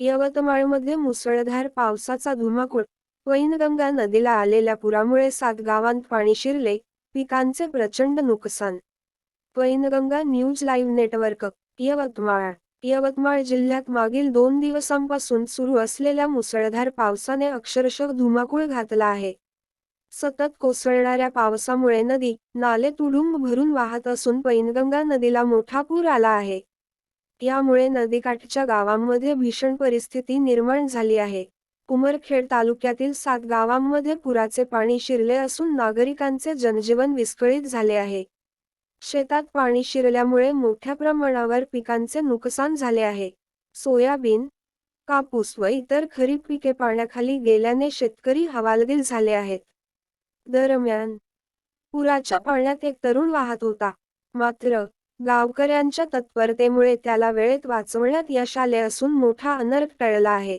यवतमाळमध्ये मुसळधार पावसाचा धुमाकूळ. वैनगंगा नदीला आलेल्या पुरामुळे सात गावांत पाणी शिरले पिकांचे प्रचंड नुकसान. Wainganga news live network Yavatmal. Yavatmal जिल्ह्यात मागील दोन दिवसांपासून सुरू असलेल्या मुसळधार पावसाने अक्षरशः धुमाकूळ घातला आहे. सतत कोसळणाऱ्या पावसामुळे नदी नाले तुडुंब भरून वाहत असून पैनगंगा नदीला मोठा पूर आला आहे. यामुळे नदीकाठच्या गावांमध्ये भीषण परिस्थिती निर्माण झाली आहे. उमरखेड तालुक्यातील सात गावांमध्ये पुराचे पाणी शिरले असून नागरिकांचे जनजीवन विस्कळीत झाले आहे. शेतात पाणी शिरल्यामुळे मोठ्या प्रमाणावर पिकांचे नुकसान झाले आहे. सोयाबीन कापूस व इतर खरीप पिके पाण्याखाली गेल्याने शेतकरी हवालदिल झाले आहेत. दरम्यान पुराच्या पाण्यात एक तरुण वाहत होता. मात्र गावकऱ्यांच्या तत्परतेमुळे त्याला वेळेत वाचवण्यात यश आले असून मोठा अनर्थ टळला आहे.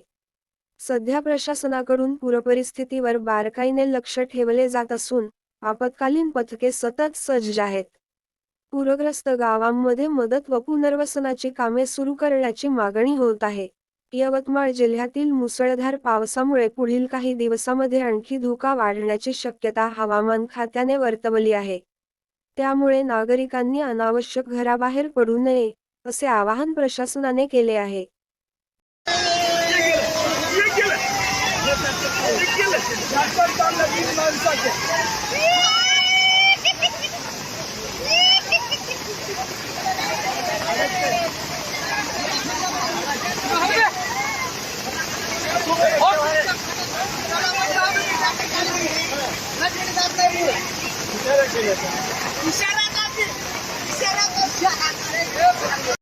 सध्या प्रशासनाकडून पूरपरिस्थितीवर बारकाईने लक्ष ठेवले जात असून आपत्कालीन पथके सतत सज्ज आहेत. पूरग्रस्त गावांमध्ये मदत व पुनर्वसनाची कामे सुरू करण्याची मागणी होत आहे. यवतमाळ जिल्ह्यातील मुसळधार पावसामुळे पुढील काही दिवसामध्ये आणखी धोका वाढण्याची शक्यता हवामान खात्याने वर्तवली आहे. त्यामुळे नागरिकांनी अनावश्यक घराबाहेर पडू नये असे आवाहन प्रशासनाने केले आहे. Beleza. Enxerga né?